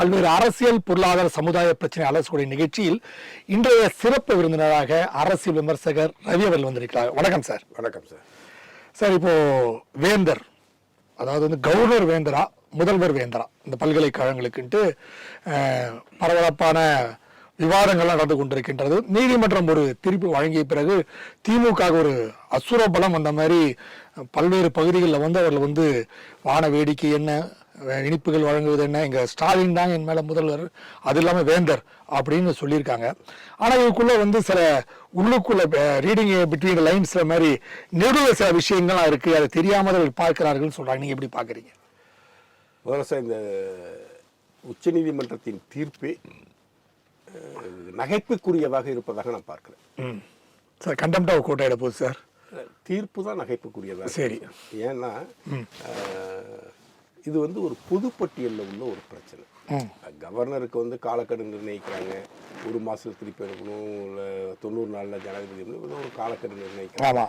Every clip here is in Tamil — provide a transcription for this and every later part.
பல்வேறு அரசியல் பொருளாதார சமுதாய பிரச்சனை அலசக்கூடிய நிகழ்ச்சியில் இன்றைய சிறப்பு விருந்தினராக அரசியல் விமர்சகர் ரவி அவர்கள் வந்திருக்கிறார். வணக்கம் சார். வணக்கம் சார். சார் இப்போ வேந்தர் அதாவது வந்து கவர்னர் வேந்தரா முதல்வர் வேந்தரா இந்த பல்கலைக்கழகங்களுக்குன்ட்டு பரபரப்பான விவாதங்கள்லாம் நடந்து கொண்டிருக்கின்றது. நீதிமன்றம் ஒரு தீர்ப்பு வழங்கிய பிறகு திமுக ஒரு அசுர பலம் அந்த மாதிரி பல்வேறு பகுதிகளில் வந்து அவர்கள் வந்து வான வேடிக்கை என்ன இனிப்புகள் வழங்குவது என்ன? இங்க ஸ்டாலின் தான் என் மேல முதல்வர். அது இல்லாம வேந்தர் அப்படின்னு சொல்லியிருக்காங்க. ஆனா இதுக்குள்ள வந்து சில உள்ளுக்குள்ள ரீடிங் பிட்வீன் லைன்ஸ்ல மாதிரி நெடுவில் சில விஷயங்கள்லாம் இருக்கு. அதை தெரியாமல் அவர்கள் பார்க்கிறார்கள் சொல்றாங்க. நீங்க எப்படி பாக்குறீங்க முதல்ல சார் இந்த உச்சநீதிமன்றத்தின் தீர்ப்பே நகைப்புக்குரியதாக இருப்பதாக நான் பார்க்கிறேன். சார் கண்டெம்ட் ஆஃப் கோட்டை போகுது சார். தீர்ப்பு தான் நகைப்புக்குரியதாக சரி. ஏன்னா இது வந்து ஒரு பொதுப்பட்டியலில் உள்ள ஒரு பிரச்சனை. கவர்னருக்கு வந்து காலக்கெடு நிர்ணயிக்கிறாங்க. ஒரு மாசத்துல திருப்பி எடுக்கணும் இல்லை தொண்ணூறு நாளில் ஜனாதிபதி ஒரு காலக்கெடு நிர்ணயிக்கிறாங்க.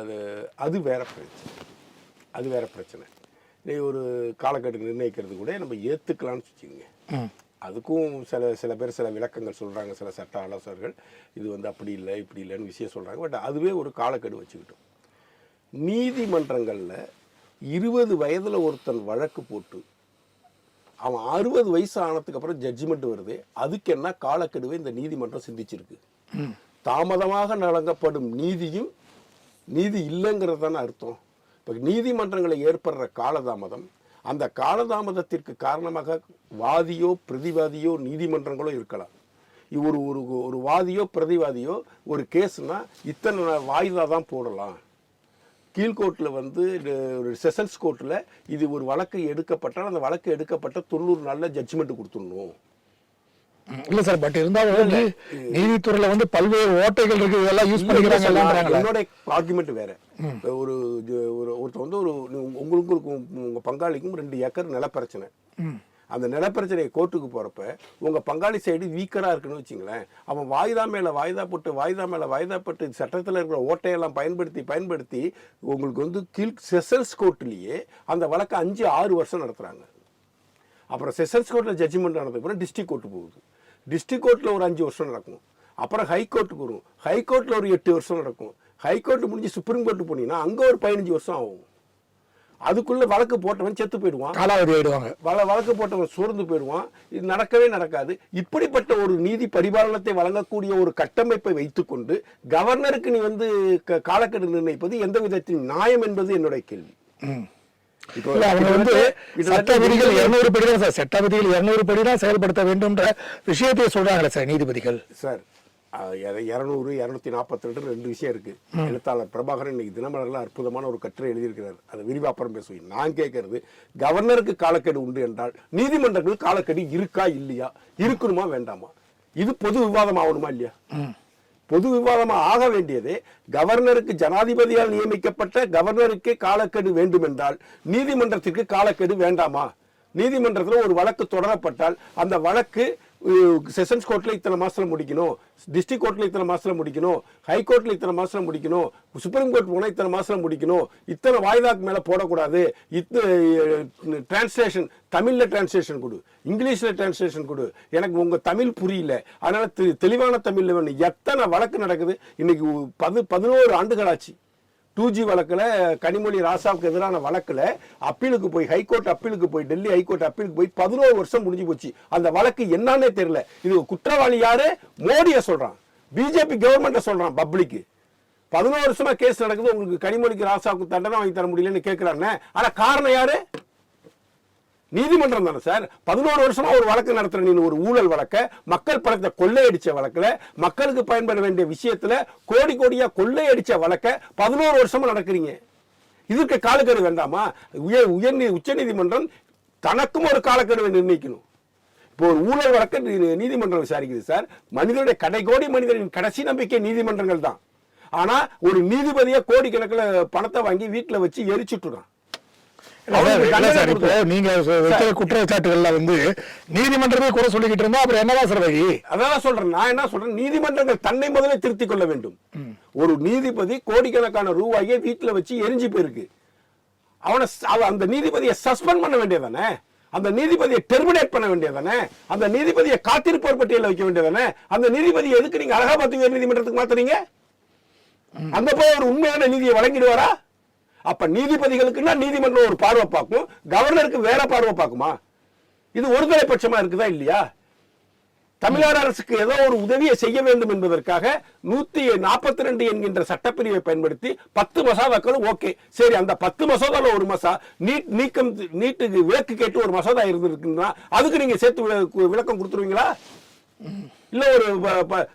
அது அது வேற பிரச்சனை. அது வேற பிரச்சனை. நீ ஒரு காலக்கெடு நிர்ணயிக்கிறது கூட நம்ம ஏற்றுக்கலாம்னு வச்சுக்கோங்க. அதுக்கும் சில சில பேர் சில விளக்கங்கள் சொல்கிறாங்க சில சட்ட ஆலோசகர்கள். இது வந்து அப்படி இல்லை இப்படி இல்லைன்னு விஷயம் சொல்கிறாங்க பட் அதுவே ஒரு காலக்கெடு வச்சுக்கிட்டோம். நீதிமன்றங்களில் இருபது வயதில் ஒருத்தன் வழக்கு போட்டு அவன் அறுபது வயசு ஆனதுக்கு அப்புறம் ஜட்ஜ்மெண்ட் வருது. அதுக்கு என்ன காலக்கெடுவை இந்த நீதிமன்றம் சிந்திச்சிருக்கு. தாமதமாக வழங்கப்படும் நீதியும் நீதி இல்லைங்கிறது தானே அர்த்தம். இப்போ நீதிமன்றங்களை ஏற்படுற காலதாமதம் அந்த காலதாமதத்திற்கு காரணமாக வாதியோ பிரதிவாதியோ நீதிமன்றங்களோ இருக்கலாம். ஒரு ஒரு ஒரு வாதியோ பிரதிவாதியோ ஒரு கேஸ்னா இத்தனை வாய்தா தான் போடலாம். கீழ்கோர்ட்டில் வந்து ஒரு செஷன்ஸ் கோர்ட்டில் இது ஒரு வழக்கு எடுக்கப்பட்டால் அந்த வழக்கு எடுக்கப்பட்ட தொண்ணூறு நாளில் ஜட்ஜ்மெண்ட் கொடுத்துடணும். இல்ல சார் பட் இருந்தாலும் வந்து நீதித்துறையில வந்து பல்வேறு ஓட்டைகள் இருக்கு இதெல்லாம் யூஸ் பண்ணிக்கிறாங்க என்னோட ஆர்குமெண்ட் வேற. ஒரு ஒரு ஒருத்தர் வந்து ஒரு உங்களுக்கு உங்க பங்காளிக்கும் ரெண்டு ஏக்கர் நிலப்பிரச்சனை. அந்த நிலப்பிரச்சனையை கோர்ட்டுக்கு போகிறப்ப உங்கள் பங்காளி சைடு வீக்கராக இருக்குன்னு வச்சுங்களேன் அவன் வாய்தா மேலே வாய்தா போட்டு வாய்தா மேலே வாய்தா போட்டு சட்டத்தில் இருக்கிற ஓட்டையெல்லாம் பயன்படுத்தி பயன்படுத்தி உங்களுக்கு வந்து கீழ் செஷன்ஸ் கோர்ட்லேயே அந்த வழக்கை அஞ்சு ஆறு வருஷம் நடத்துகிறாங்க அப்புறம் செஷன்ஸ் கோர்ட்டில் ஜட்ஜ்மெண்ட் ஆனதுக்கு டிஸ்ட்ரிக் கோர்ட்டு போகுது. டிஸ்ட்ரிக் கோர்ட்டில் ஒரு அஞ்சு வருஷம் நடக்கும். அப்புறம் ஹைகோர்ட்டுக்கு வரும். ஹைகோர்ட்டில் ஒரு எட்டு வருஷம் நடக்கும். ஹைகோர்ட்டு முடிஞ்சு சுப்ரீம் கோர்ட்டு போனீங்கன்னா அங்கே ஒரு பதினஞ்சு வருஷம் ஆகும். அதுக்குள்ள வழக்கு போட்டவன் செத்து போயிடுவான். காலாவதி ஆயிடுவாங்க. வழ வழக்கு போட்டவன் சோர்ந்து போயிடுவான். இது நடக்கவே நடக்காது. இப்படிப்பட்ட ஒரு நீதி பரிபாலனத்தை வழங்கக்கூடிய ஒரு கட்டமைப்பை வைத்துக்கொண்டு கவர்னருக்கு நீ வந்து காலக்கெடு நிர்ணயிப்பது எந்த விதத்தின் நியாயம் என்பது என்னுடைய கேள்வி. ம். இப்போ இல்ல அவங்க வந்து கிட்டத்தட்ட சட்ட விதிகள் இருநூறு படி தான் சார். சட்ட விதிகள் இருநூறு படி தான் செயல்படுத்த வேண்டும்ன்ற விஷயத்தை சொல்றாங்களே சார் நீதிபதிகள். சார் இரநூறு இரநூத்தி நாற்பத்தி ரெண்டு ரெண்டு விஷயம் இருக்கு. எழுத்தாளர் பிரபாகரன் இன்னைக்கு தினமலர்ல அற்புதமான ஒரு கட்டுரை எழுதியிருக்கிறார். அதை விரிவா அப்புறம் பேசுவேன். நான் கேட்கறது கவர்னருக்கு காலக்கெடு உண்டு என்றால் நீதிமன்றங்கள் காலக்கெடு இருக்கா இல்லையா? இருக்கணுமா வேண்டாமா? இது பொது விவாதம் ஆகணுமா இல்லையா? பொது விவாதமா ஆக வேண்டியது கவர்னருக்கு ஜனாதிபதியால் நியமிக்கப்பட்ட கவர்னருக்கே காலக்கெடு வேண்டும் என்றால் நீதிமன்றத்திற்கு காலக்கெடு வேண்டாமா? நீதிமன்றத்தில் ஒரு வழக்கு தொடரப்பட்டால் அந்த வழக்கு செஷன்ஸ் கோர்ட்டில் இத்தனை மாதத்தில் முடிக்கணும். டிஸ்ட்ரிக்ட் கோர்ட்டில் இத்தனை மாதத்தில் முடிக்கணும். ஹை இத்தனை மாதத்தில் முடிக்கணும். சுப்ரீம் கோர்ட் போனால் இத்தனை மாதத்தில் முடிக்கணும். இத்தனை வாய்தாக்கு மேலே போடக்கூடாது. இத்தனை டிரான்ஸ்லேஷன் தமிழில் டிரான்ஸ்லேஷன் கொடு. இங்கிலீஷில் டிரான்ஸ்லேஷன் கொடு. எனக்கு உங்கள் தமிழ் புரியல. அதனால் தெ- தெளிவான தமிழில் வேணும். எத்தனை வழக்கு நடக்குது? இன்னைக்கு பது பதினோரு ஆண்டுகள் ஆச்சு. டூ ஜி வழக்கில் கனிமொழி ராசாவுக்கு எதிரான வழக்கில் அப்பீலுக்கு போய் ஹைகோர்ட் அப்பீலுக்கு போய் டெல்லி ஹைகோர்ட் அப்பீலுக்கு போய் பதினோரு வருஷம் முடிஞ்சு போச்சு. அந்த வழக்கு என்னன்னே தெரியல. இது குற்றவாளி யாரு? மோடியை சொல்றான். பிஜேபி கவர்மெண்ட்டை சொல்றான் பப்ளிக்கு பதினோரு வருஷமா கேஸ் நடக்குது. உங்களுக்கு கனிமொழிக்கு ராசாவுக்கு தண்டனை வாங்கி தர முடியலன்னு கேட்குறாங்க ஆனால் காரணம் யாரு? நீதிமன்றம் தானே சார்? பதினோரு வருஷமா ஒரு வழக்கு நடத்துற நீ ஒரு ஊழல் வழக்க மக்கள் பணத்தை கொள்ளையடிச்ச வழக்குல மக்களுக்கு பயன்பட வேண்டிய விஷயத்துல கோடி கோடியா கொள்ளையடிச்ச வழக்க பதினோரு வருஷமா நடக்கிறீங்க. இதுக்கு காலக்கெடு வேண்டாமா? உயர் உயர் உச்ச நீதிமன்றம் தனக்கும் ஒரு காலக்கெடுவை நிர்ணயிக்கணும். இப்போ ஒரு ஊழல் வழக்க நீதிமன்றம் விசாரிக்குது சார். மனிதனுடைய கடை கோடி மனிதனின் கடைசி நம்பிக்கை நீதிமன்றங்கள் தான். ஆனா ஒரு நீதிபதியை கோடிக்கணக்கில் பணத்தை வாங்கி வீட்டில் வச்சு எரிச்சுட்டுறான். நீங்க சொ- வைக்கிற குற்றச்சாட்டுகள்ல வந்து நீதிமன்றமே கூட சொல்லிக்கிட்டு இருந்தா அப்புறம் என்னதான் சார் அதான் சொல்றேன். நான் என்ன சொல்றேன்? நீதிமன்றங்கள் தன்னை முதல்ல திருத்திக் கொள்ள வேண்டும். ஒரு நீதிபதி கோடிக்கணக்கான ரூபாயை வீட்டுல வச்சு எரிஞ்சு போயிருக்கு. அவனை அந்த நீதிபதியை சஸ்பெண்ட் பண்ண வேண்டியதானே? அந்த நீதிபதியை டெர்மினேட் பண்ண வேண்டியதானே? அந்த நீதிபதியை காத்திருப்போர் பட்டியலில் வைக்க வேண்டியதானே? அந்த நீதிபதி எதுக்கு நீங்க அலகாபாத் உயர் நீதிமன்றத்துக்கு மாத்துறீங்க அங்க போய் ஒரு உண்மையான நீதியை வழங்கிடுவாரா? அப்ப நீதிபதிகளுக்குன்னா நீதிமன்றம் ஒரு பார்வை பார்க்கும். கவர்னருக்கு வேற பார்வை பார்க்குமா? இது ஒருதலை பட்சமா இருக்குதா இல்லையா? தமிழ்நாடு அரசுக்கு ஏதோ ஒரு உதவியை செய்ய வேண்டும் என்பதற்காக நூத்தி நாற்பத்தி ரெண்டு என்கின்ற சட்டப்பிரிவை பயன்படுத்தி பத்து மசோதாக்களும் ஓகே. சரி அந்த பத்து மசோதாவில் ஒரு மசா நீட் நீக்கம் நீட்டுக்கு விளக்கு கேட்டு ஒரு மசோதா இருந்திருக்குன்னா அதுக்கு நீங்க சேர்த்து விளக்கம் கொடுத்துருவீங்களா? இல்லை ஒரு ப- ப-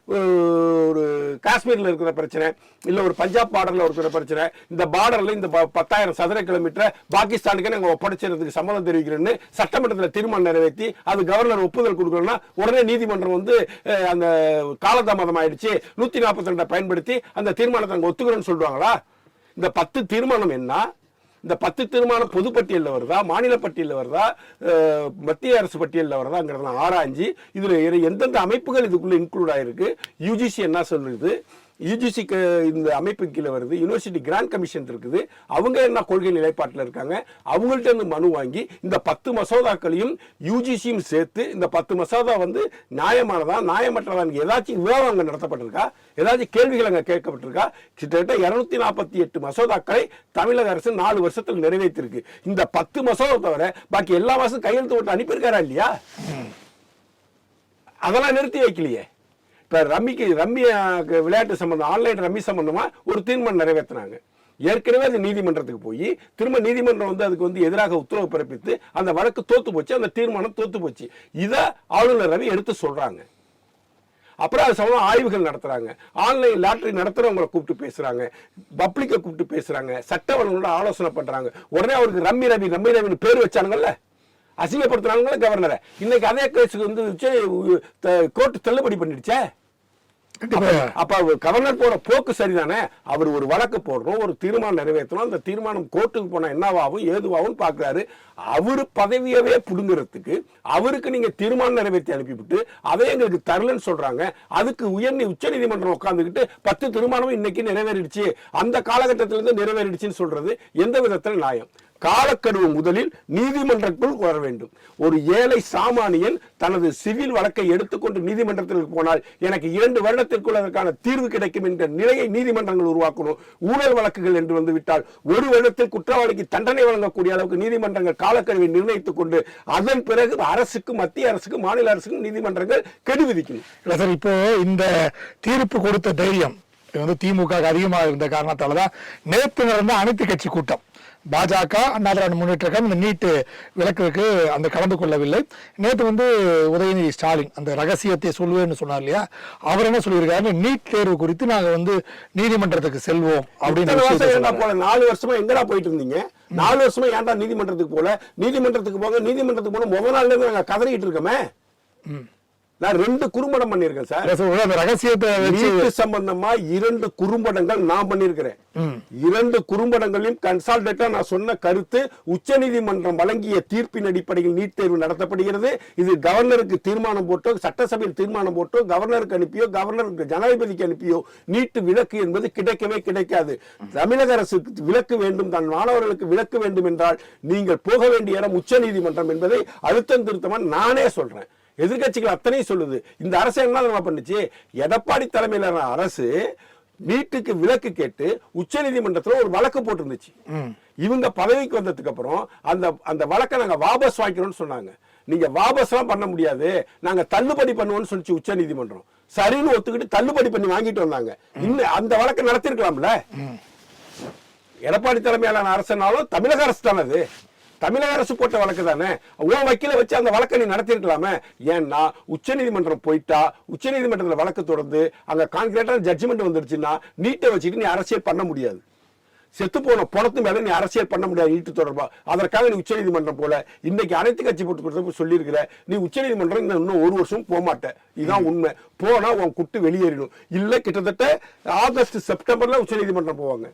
ஒரு காஷ்மீரில் இருக்கிற பிரச்சனை இல்லை ஒரு பஞ்சாப் பார்டரில் இருக்கிற பிரச்சனை இந்த பார்டரில் இந்த ப- பத்தாயிரம் சதுர கிலோமீட்டர் பாகிஸ்தானுக்கு நாங்கள் ஒப்படைச்சிறதுக்கு சம்மதம் தெரிவிக்கிறேன்னு சட்டமன்றத்தில் தீர்மானம் நிறைவேற்றி அது கவர்னர் ஒப்புதல் கொடுக்கணும்னா உடனே நீதிமன்றம் வந்து அந்த காலதாமதம் ஆயிடுச்சு. நூற்றி நாற்பத்தி ரெண்டை பயன்படுத்தி அந்த தீர்மானத்தை நாங்கள் ஒத்துக்கிறேன்னு சொல்லுவாங்களா இந்த பத்து தீர்மானம் என்ன? இந்த பத்து தீர்மானம் பொதுப்பட்டியலில் வருதா மாநில பட்டியலில் வருதா மத்திய அரசு பட்டியலில் வருதாங்கிறதெல்லாம் ஆராய்ஞ்சு இதில் எந்தெந்த அமைப்புகள் இதுக்குள்ளே இன்க்ளூட் ஆகிருக்கு யூஜிசி என்ன சொல்லுது யூஜிசிக்கு இந்த அமைப்பு கீழே வருது. யூனிவர்சிட்டி கிராண்ட் கமிஷன் இருக்குது. அவங்க என்ன கொள்கை நிலைப்பாட்டில் இருக்காங்க? அவங்கள்ட்ட இருந்து மனு வாங்கி இந்த பத்து மசோதாக்களையும் யூஜிசியும் சேர்த்து இந்த பத்து மசோதா வந்து நியாயமானதா? நியாயமற்றதா? ஏதாச்சும் விவாதம் அங்கே நடத்தப்பட்டிருக்கா? ஏதாச்சும் கேள்விகள் அங்கே கேட்கப்பட்டிருக்கா? கிட்டத்தட்ட இருநூத்தி நாற்பத்தி எட்டு மசோதாக்களை தமிழக அரசு நாலு வருஷத்தில் நிறைவேற்றிருக்கு. இந்த பத்து மசோதா தவிர பாக்கி எல்லா மாசம் கையெழுத்து போட்டு அனுப்பியிருக்காரா இல்லையா? அதெல்லாம் நிறுத்தி வைக்கலையே. இப்போ ரம்மிக்கு ரம்மி விளையாட்டு சம்மந்தம் ஆன்லைன் ரம்மி சம்மந்தமாக ஒரு தீர்மானம் நிறைவேற்றினாங்க ஏற்கனவே அது நீதிமன்றத்துக்கு போய் திரும்ப நீதிமன்றம் வந்து அதுக்கு வந்து எதிராக உத்தரவு பிறப்பித்து அந்த வழக்கு தோத்து போச்சு அந்த தீர்மானம் தோத்து போச்சு. இதை ஆளுநர் ரவி எடுத்து சொல்கிறாங்க அப்புறம் அது சம்பந்தம் ஆய்வுகள் நடத்துகிறாங்க ஆன்லைன் லாட்டரி நடத்துகிறவங்களை கூப்பிட்டு பேசுகிறாங்க பப்ளிக்கை கூப்பிட்டு பேசுகிறாங்க சட்ட வல்லுநரோட ஆலோசனை பண்ணுறாங்க உடனே அவருக்கு ரம்மி ரவி ரம்மி ரவின்னு பேர் வச்சானுங்கல்ல? அசிங்கப்படுத்துறாங்களே கவர்னரை இன்னைக்கு அதே கேஸுக்கு வந்து கோர்ட்டு தள்ளுபடி பண்ணிடுச்சே? அப்ப கவர்னர் போற போக்கு சரிதானே? அவர் ஒரு வழக்கு போடுறோம் ஒரு தீர்மானம் நிறைவேற்றணும். அந்த தீர்மானம் கோர்ட்டுக்கு போனா என்னவாகும் ஏதுவாகும் பாக்குறாரு அவரு பதவியவே புடுங்கிறதுக்கு அவருக்கு நீங்க தீர்மானம் நிறைவேற்றி அனுப்பிவிட்டு அதை எங்களுக்கு தரலன்னு சொல்றாங்க. அதுக்கு உயர் உச்ச நீதிமன்றம் உட்காந்துக்கிட்டு பத்து தீர்மானமும் இன்னைக்கு நிறைவேறிடுச்சு. அந்த காலகட்டத்திலிருந்து நிறைவேறிடுச்சுன்னு சொல்றது எந்த விதத்துல நியாயம்? காலக்கெடுவு முதலில் நீதிமன்றக்குள் வர வேண்டும். ஒரு ஏழை சாமானியன் தனது சிவில் வழக்கை எடுத்துக்கொண்டு நீதிமன்றத்திற்கு போனால் எனக்கு இரண்டு வருடத்திற்குள் அதற்கான தீர்வு கிடைக்கும் என்ற நிலையை நீதிமன்றங்கள் உருவாக்கணும். ஊழல் வழக்குகள் என்று வந்து விட்டால் ஒரு வருடத்தில் குற்றவாளிக்கு தண்டனை வழங்கக்கூடிய அளவுக்கு நீதிமன்றங்கள் காலக்கெடுவை நிர்ணயித்துக் கொண்டு அதன் பிறகு அரசுக்கு மத்திய அரசுக்கு மாநில அரசுக்கு நீதிமன்றங்கள் கெடு விதிக்கணும். சார் இப்போ இந்த தீர்ப்பு கொடுத்த தைரியம் இது வந்து திமுக அதிகமாக அதிகமா இருந்த காரணத்தால தான் நேற்று நடந்த அனைத்து கட்சி கூட்டம். பாஜக அண்ணா திராவிட முன்னேற்ற கழகம் இந்த நீட்டு விளக்குக்கு அந்த கலந்து கொள்ளவில்லை. நேற்று வந்து உதயநிதி ஸ்டாலின் அந்த ரகசியத்தை சொல்லுவேன்னு சொன்னார் இல்லையா? அவர் என்ன சொல்லியிருக்காரு நீட் தேர்வு குறித்து நாங்க வந்து நீதிமன்றத்துக்கு செல்வோம் அப்படின்னு நாலு வருஷமா எங்கடா போயிட்டு இருந்தீங்க? நாலு வருஷமா ஏன்டா நீதிமன்றத்துக்கு போல? நீதிமன்றத்துக்கு போங்க நீதிமன்றத்துக்கு போன முதல் நாள்ல இருந்து நாங்க கதறிட்டு இருக்கோமே. நான் ரெண்டு குறும்படம் பண்ணியிருக்கேன் சார். ரகசியத்தை வச்சு நீட்டு சம்பந்தமா இரண்டு குறும்படங்கள் நான் பண்ணியிருக்கிறேன். இரண்டு குறும்படங்களையும் கன்சால்டேட்டா நான் சொன்ன கருத்து உச்சநீதிமன்றம் வழங்கிய தீர்ப்பின் அடிப்படையில் நீட் தேர்வு நடத்தப்படுகிறது. இது கவர்னருக்கு தீர்மானம் போட்டோ சட்டசபையில் தீர்மானம் போட்டோ கவர்னருக்கு அனுப்பியோ கவர்னருக்கு ஜனாதிபதிக்கு அனுப்பியோ நீட்டு விலக்கு என்பது கிடைக்கவே கிடைக்காது. தமிழக அரசுக்கு விலக்கு வேண்டும் தன் மாணவர்களுக்கு விலக்கு வேண்டும் என்றால் நீங்கள் போக வேண்டிய இடம் உச்சநீதிமன்றம் என்பதை அழுத்தம் திருத்தமா நானே சொல்றேன். எதிர்க்கட்சிகள் அத்தனையும் சொல்லுது. இந்த அரசு என்ன தெரியுமா பண்ணுச்சு. எடப்பாடி தலைமையிலான அரசு நீட்டுக்கு விலக்கு கேட்டு உச்சநீதிமன்றத்துல ஒரு வழக்கு போட்டிருந்துச்சு. இவங்க பதவிக்கு வந்ததுக்கு அப்புறம் அந்த அந்த வழக்கை நாங்க வாபஸ் வாங்கிக்கிறோம்னு சொன்னாங்க. நீங்க வாபஸ்லாம் பண்ண முடியாது. நாங்க தள்ளுபடி பண்ணுவோம்னு சொல்லிச்சு உச்சநீதிமன்றம் சரின்னு ஒத்துக்கிட்டு தள்ளுபடி பண்ணி வாங்கிட்டு வந்தாங்க. இன்னும் அந்த வழக்கை நடத்திருக்கலாம்ல? எடப்பாடி தலைமையிலான அரசுனாலும் தமிழக அரசு தானே அது தமிழக அரசு போட்ட வழக்கு தானே? உன் வக்கீல வச்சு அந்த வழக்கை நீ நடத்திருக்கலாமே ஏன்னா உச்சநீதிமன்றம் போயிட்டா உச்சநீதிமன்றத்தில் வழக்கு தொடர்ந்து அங்க கான்கிரீட்டான ஜட்ஜ்மெண்ட் வந்துருச்சுன்னா நீட்டை வச்சுட்டு நீ அரசியல் பண்ண முடியாது. செத்து போன பணத்து மேல நீ அரசியல் பண்ண முடியாது நீட்டு தொடர்பா. அதற்காக நீ உச்சநீதிமன்றம் போல இன்னைக்கு அனைத்து கட்சி போட்டு சொல்லியிருக்கிற நீ உச்சநீதிமன்றம் இன்னும் இன்னும் ஒரு வருஷம் போக மாட்ட இதான் உண்மை. போனா உன் குட்டு வெளியேறிடும். இல்ல கிட்டத்தட்ட ஆகஸ்ட் செப்டம்பர்ல உச்சநீதிமன்றம் போவாங்க.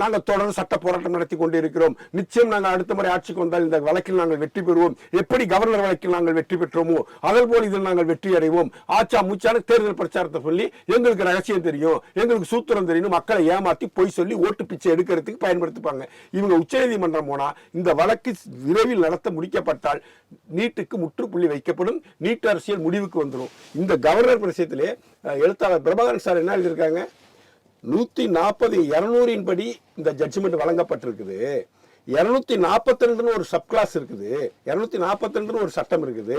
நாங்கள் தொடர்ந்து சட்ட போராட்டம் நடத்தி கொண்டு இருக்கிறோம் நிச்சயம் நாங்கள் அடுத்த முறை ஆட்சிக்கு வந்தால் இந்த வழக்கில் நாங்கள் வெற்றி பெறுவோம். எப்படி கவர்னர் வழக்கில் நாங்கள் வெற்றி பெற்றோமோ அதே போல் இதில் நாங்கள் வெற்றி அடைவோம். ஆச்சா மூச்சான தேர்தல் பிரச்சாரத்தை சொல்லி எங்களுக்கு ரகசியம் தெரியும் எங்களுக்கு சூத்திரம் தெரியும் மக்களை ஏமாத்தி பொய் சொல்லி ஓட்டு பிச்சை எடுக்கிறதுக்கு பயன்படுத்திப்பாங்க. இவங்க உச்சநீதிமன்றம் போனால் இந்த வழக்கு விரைவில் நடத்த முடிக்கப்பட்டால் நீட்டுக்கு முற்றுப்புள்ளி வைக்கப்படும் நீட்டு அரசியல் முடிவுக்கு வந்துடும் இந்த கவர்னர் பிரசயத்திலே எழுத்தாளர் பிரபாகரன் சார் என்ன எழுதியிருக்காங்க? நூற்றி நாற்பது இரநூறின் படி இந்த ஜட்ஜ்மெண்ட் வழங்கப்பட்டிருக்குது. இரநூத்தி நாற்பத்தி ரெண்டுன்னு ஒரு சப் கிளாஸ் இருக்குது. இரநூத்தி நாற்பத்தி ரெண்டுன்னு ஒரு சட்டம் இருக்குது.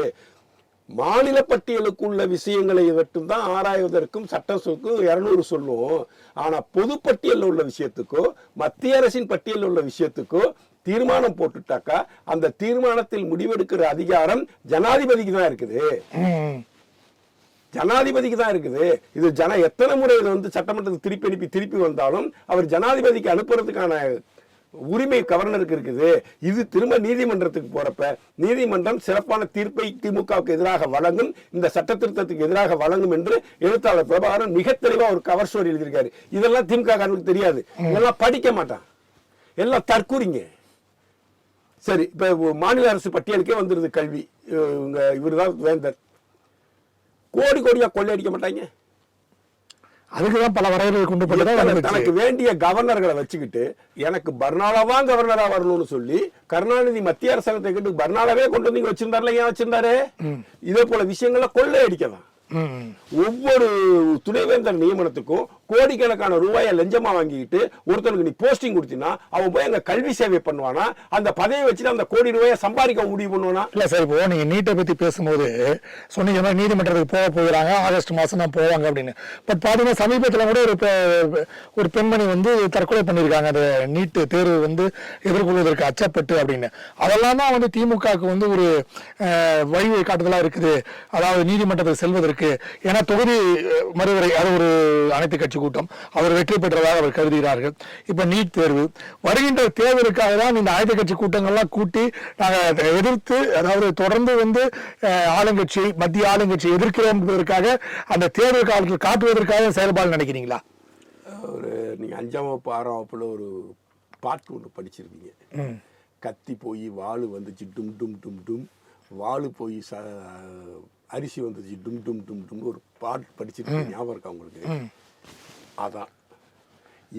மாநில பட்டியலுக்குள்ள விஷயங்களை மட்டும்தான் ஆராய்வதற்கும் சட்டத்துக்கும் இரநூறு சொல்லும். ஆனால் பொது பட்டியலில் உள்ள விஷயத்துக்கோ மத்திய அரசின் பட்டியலில் உள்ள விஷயத்துக்கோ தீர்மானம் போட்டுட்டாக்கா அந்த தீர்மானத்தில் முடிவெடுக்கிற அதிகாரம் ஜனாதிபதிக்கு தான் இருக்குது. ஜனாதிபதிக்கு தான் இருக்குது. இது ஜன எத்தனை முறை இது வந்து சட்டமன்றத்துக்கு திருப்பி அனுப்பி திருப்பி வந்தாலும் அவர் ஜனாதிபதிக்கு அனுப்புறதுக்கான உரிமை கவர்னருக்கு இருக்குது. இது திரும்ப நீதிமன்றத்துக்கு போறப்ப நீதிமன்றம் சிறப்பான தீர்ப்பை திமுகவுக்கு எதிராக வழங்கும் இந்த சட்ட திருத்தத்துக்கு எதிராக வழங்கும் என்று எழுத்தாளர் பிரபாகரன் மிக தெளிவா ஒரு கவர் ஸ்டோரி எழுதியிருக்காரு. இதெல்லாம் திமுக காரனுக்கு தெரியாது. இதெல்லாம் படிக்க மாட்டான். எல்லாம் தற்கூறிங்க. சரி இப்ப மாநில அரசு பட்டியலுக்கே வந்துருது கல்வி. இவங்க இவர்தான் வேந்தர். கோடி கோடியா கொள்ளையடிக்க மாட்டாங்க அதுக்குதான் பல வரையறைகள் கொண்டு தான் வந்துச்சு. தனக்கு வேண்டிய கவர்னர்களை வச்சுக்கிட்டு எனக்கு பர்னாலாவா கவர்னரா வரணும்னு சொல்லி கருணாநிதி மத்திய அரசாங்கத்தை கேட்டு பர்னாலாவே கொண்டு வந்து வச்சிருந்தாருல ஏன் வச்சிருந்தாரு இதே போல விஷயங்கள கொள்ளையடிக்கலாம் ம். ஒவ்வொரு துணைவேந்தர் நியமனத்துக்கும் கோடிக்கணக்கான ரூபாயை லஞ்சமா வாங்கிக்கிட்டு ஒருத்தனுக்கு நீ போஸ்டிங் கொடுத்தீங்கன்னா அவன் போய் அங்க கல்வி சேவை பண்ணுவானா? அந்த பதவியை வச்சு அந்த கோடி ரூபாயை சம்பாதிக்க முடிவு பண்ணுவானா? இல்ல சார் இப்போ நீங்க நீட்டை பத்தி பேசும்போது சொன்னீங்க மாதிரி நீதிமன்றத்துக்கு போக போகிறாங்க ஆகஸ்ட் மாசம் தான் போவாங்க அப்படின்னு. பட் பாத்தீங்கன்னா சமீபத்தில் கூட ஒரு பெ- ஒரு பெண்மணி வந்து தற்கொலை பண்ணியிருக்காங்க. அந்த நீட்டு தேர்வு வந்து எதிர்கொள்வதற்கு அச்சப்பட்டு அப்படின்னு. அதெல்லாம் தான் வந்து திமுகவுக்கு வந்து ஒரு வழிவை காட்டுதலாக இருக்குது. அதாவது நீதிமன்றத்துக்கு செல்வதற்கு. ஏன்னா தொகுதி மறுவரை அது ஒரு அனைத்து கட்சி கூட்டம். அவர் வெற்றி பெற்றதாக அவர் கருதுகிறார்கள். இப்ப நீட் தேர்வு. வருகின்ற தேர்தலுக்காக தான் இந்த அனைத்து கட்சி கூட்டங்கள்லாம் கூட்டி நாங்க அதை எதிர்த்து அதாவது தொடர்ந்து வந்து ஆளுங்கட்சி மத்திய ஆளுங்கட்சி எதிர்க்கிறோம் என்பதற்காக அந்த தேர்தல் காலத்தில் காட்டுவதற்காக செயல்பாடு நினைக்கிறீங்களா? ஒரு நீங்க அஞ்சாம் வகுப்பு ஆறாம் வகுப்புல ஒரு பாட்டு ஒன்று படிச்சிருப்பீங்க. கத்தி போய் வாள் வந்துச்சு டும் டும் டும் டும். வாள் போய் ச அரிசி வந்துச்சு டும் டும் டும் டும் ஒரு பாட்டு படிச்சிருக்கீங்க ஞாபகம் இருக்கா உங்களுக்கு? அதான்.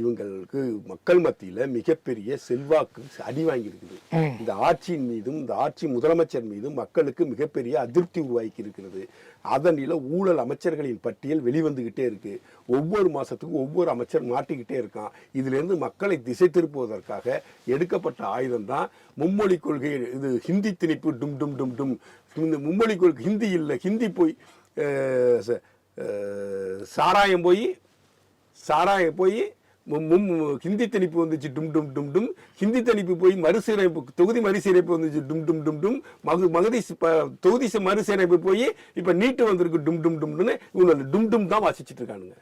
இவங்களுக்கு மக்கள் மத்தியில மிகப்பெரிய செல்வாக்கு அடி வாங்கியிருக்குது. இந்த ஆட்சியின் மீதும் இந்த ஆட்சி முதலமைச்சர் மீதும் மக்களுக்கு மிகப்பெரிய அதிருப்தி உருவாக்கி இருக்கிறது அதனில ஊழல் அமைச்சர்களின் பட்டியல் வெளிவந்துகிட்டே இருக்கு. ஒவ்வொரு மாசத்துக்கும் ஒவ்வொரு அமைச்சர் மாட்டிக்கிட்டே இருக்கான். இதுல இருந்து மக்களை திசை திருப்புவதற்காக எடுக்கப்பட்ட ஆயுதம் தான் மும்மொழி கொள்கை இது ஹிந்தி திணிப்பு டும் டும் டும் டும். இந்த மும்மொழி கொள்கை ஹிந்தி இல்லை ஹிந்தி போய் சாராயம் போய் சாராயம் போய் மும் ஹிந்தி திணிப்பு வந்துச்சு டும் டும் டும் டும். ஹிந்தி திணிப்பு போய் மறுசீரமைப்பு தொகுதி மறுசீரமைப்பு வந்துச்சு டும் டும் டும் டும். மகு மகுதி தொகுதி மறுசீரமைப்பு போய் இப்ப நீட்டு வந்திருக்கு டும் டும் டும்னு இவங்க டும் டும் தான் வாசிச்சுட்டு இருக்கானுங்க.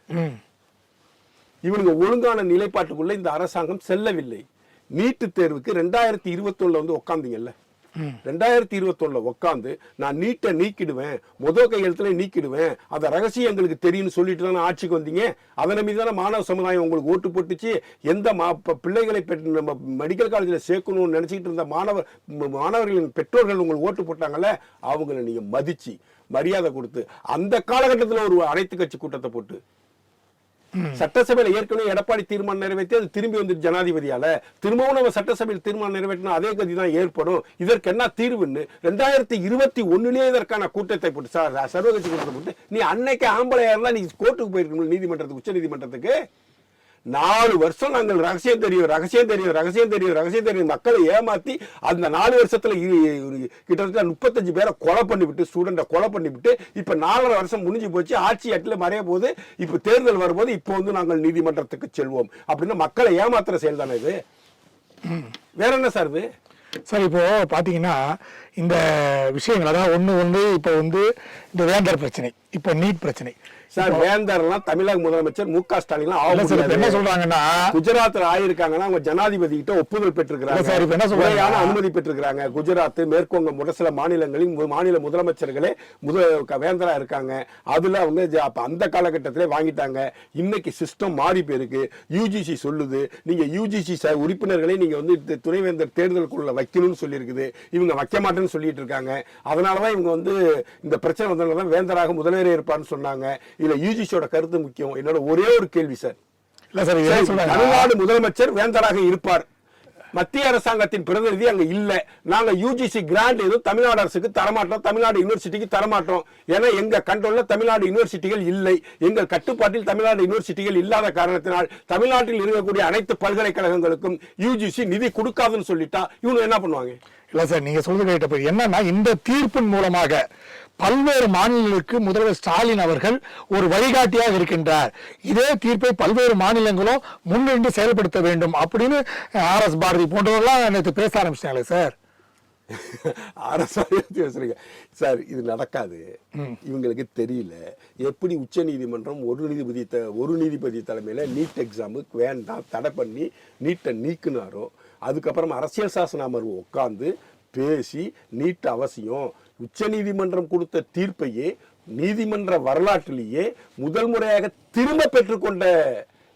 இவனுங்க ஒழுங்கான நிலைப்பாட்டுக்குள்ள இந்த அரசாங்கம் செல்லவில்லை. நீட்டு தேர்வுக்கு ரெண்டாயிரத்தி இருபத்தொன்னுல வந்து உக்காந்தீங்கல்ல. ரெண்டாயிரத்தி இருபத்தொன்னுல உட்காந்து நான் நீட்டை நீக்கிடுவேன் முத கையெழுத்துல நீக்கிடுவேன். அந்த ரகசியம் எங்களுக்கு தெரியும்னு சொல்லிட்டு தானே ஆட்சிக்கு வந்தீங்க. அதன் மீது தானே மாணவ சமுதாயம் உங்களுக்கு ஓட்டு போட்டுச்சு. எந்த மா ப- பிள்ளைகளை பெற்று நம்ம மெடிக்கல் காலேஜில் சேர்க்கணும்னு நினைச்சிட்டு இருந்த மாணவர் மாணவர்களின் பெற்றோர்கள் உங்களுக்கு ஓட்டு போட்டாங்கல்ல அவங்கள நீங்க மதிச்சு மரியாதை கொடுத்து அந்த காலகட்டத்தில் ஒரு அனைத்து கட்சி கூட்டத்தை போட்டு சட்டசபையில ஏற்கனவே எடப்பாடி தீர்மானம் நிறைவேற்றி அது திரும்பி வந்து ஜனாதிபதியால. திரும்பவும் நம்ம சட்டசபையில் தீர்மானம் நிறைவேற்றினா அதே கதி தான் ஏற்படும். இதற்கு என்ன தீர்வுன்னு ரெண்டாயிரத்தி இருபத்தி ஒன்னுலேயே இதற்கான கூட்டத்தை போட்டு சார் சர்வகட்சி கூட்டத்தை போட்டு நீ அன்னைக்கு ஆம்பளையா இருந்தா நீ கோர்ட்டுக்கு போயிருக்கணும் நீதிமன்றத்துக்கு உச்ச நீதிமன்றத்துக்கு நாலு வருஷம் நாங்கள் ரகசியம் தெரியும் ரகசியம் தெரியும் ரகசியம் தெரியும் ரகசியம் தெரியும். மக்களை ஏமாத்தி அந்த நாலு வருஷத்துல கிட்டத்தட்ட முப்பத்தஞ்சு பேரை கொலை பண்ணிவிட்டு ஸ்டூடெண்ட்டை கொலை பண்ணிவிட்டு இப்ப நாலரை வருஷம் முடிஞ்சு போச்சு. ஆட்சி அட்டில் மறைய போது இப்ப தேர்தல் வரும்போது இப்போ வந்து நாங்கள் நீதிமன்றத்துக்கு செல்வோம். அப்படின்னு மக்களை ஏமாத்துற செயல் தானே இது? வேற என்ன சார் இது? சார் இப்போ பாத்தீங்கன்னா இந்த விஷயங்கள் அதாவது ஒண்ணு வந்து இப்போ வந்து இந்த வேந்தர் பிரச்சனை இப்போ நீட் பிரச்சனை. சார் வேந்தர்லாம் தமிழக முதலமைச்சர் மு க ஸ்டாலின் சார் என்ன. சொல்றாங்கன்னா குஜராத்ல ஆயிருக்காங்கன்னா அவங்க ஜனாதிபதி கிட்ட ஒப்புதல் சார், பெற்றிருக்கிறாங்க அனுமதி பெற்றிருக்கிறாங்க. குஜராத் மேற்குவங்க ஒரு சில மாநிலங்களின் மாநில முதலமைச்சர்களே முத க- வேந்தரா இருக்காங்க. அதுல அவங்க அந்த காலகட்டத்திலே வாங்கிட்டாங்க. இன்னைக்கு சிஸ்டம் மாறி போயிருக்கு. யூஜிசி சொல்லுது. நீங்க யூஜிசி உறுப்பினர்களை நீங்க வந்து துணைவேந்தர் தேர்தலுக்குள்ள வைக்கணும்னு சொல்லியிருக்குது. இவங்க வைக்க மாட்டேன்னு சொல்லிட்டு இருக்காங்க. அதனாலதான் இவங்க வந்து இந்த பிரச்சனை வந்ததுனால வேந்தராக முதல்வரே இருப்பான்னு சொன்னாங்க. இதுல யூஜிசியோட கருத்து முக்கியம். என்னோட ஒரே ஒரு கேள்வி சார். இல்ல தமிழ்நாடு முதலமைச்சர் வேந்தராக இருப்பார். மத்திய அரசாங்கத்தின் பிரதிநிதி அங்க இல்ல. நாங்க யூஜிசி கிராண்ட் எதுவும் தமிழ்நாடு அரசுக்கு தரமாட்டோம் தமிழ்நாடு யூனிவர்சிட்டிக்கு தரமாட்டோம். ஏன்னா எங்க கண்ட்ரோல்ல தமிழ்நாடு யூனிவர்சிட்டிகள் இல்லை. எங்கள் கட்டுப்பாட்டில் தமிழ்நாடு யூனிவர்சிட்டிகள் இல்லாத காரணத்தினால் தமிழ்நாட்டில் இருக்கக்கூடிய அனைத்து பல்கலைக்கழகங்களுக்கும் யூஜிசி நிதி கொடுக்காதுன்னு சொல்லிட்டா இவங்க என்ன பண்ணுவாங்க? இல்ல சார் நீங்க சொல்றது கேட்ட என்னன்னா இந்த தீர்ப்பின் மூலமாக பல்வேறு மாநிலங்களுக்கு முதல்வர் ஸ்டாலின் அவர்கள் ஒரு வழிகாட்டியாக இருக்கின்றார். இதே தீர்ப்பை பல்வேறு மாநிலங்களும் முன்னின்று செயல்படுத்த வேண்டும் அப்படின்னு ஆர் எஸ் பாரதி போன்றவர்கள்லாம் நேற்று பேச ஆரம்பிச்சிட்டாங்களே சார். அரசாங்கம் பேசுறீங்க. சார் இது நடக்காது. இவங்களுக்கு தெரியல. எப்படி உச்ச நீதிமன்றம் ஒரு நீதிபதி த- ஒரு நீதிபதி தலைமையில நீட் எக்ஸாமுக்கு வேண்டாம் தடை பண்ணி நீட்டை நீக்குனாரோ அதுக்கப்புறம் அரசியல் சாசன அமர்வு உட்கார்ந்து பேசி நீட் அவசியம் உச்ச நீதிமன்றம் கொடுத்த தீர்ப்பையே நீதிமன்ற வரலாற்றிலேயே முதல் முறையாக திரும்ப பெற்றுக்கொண்ட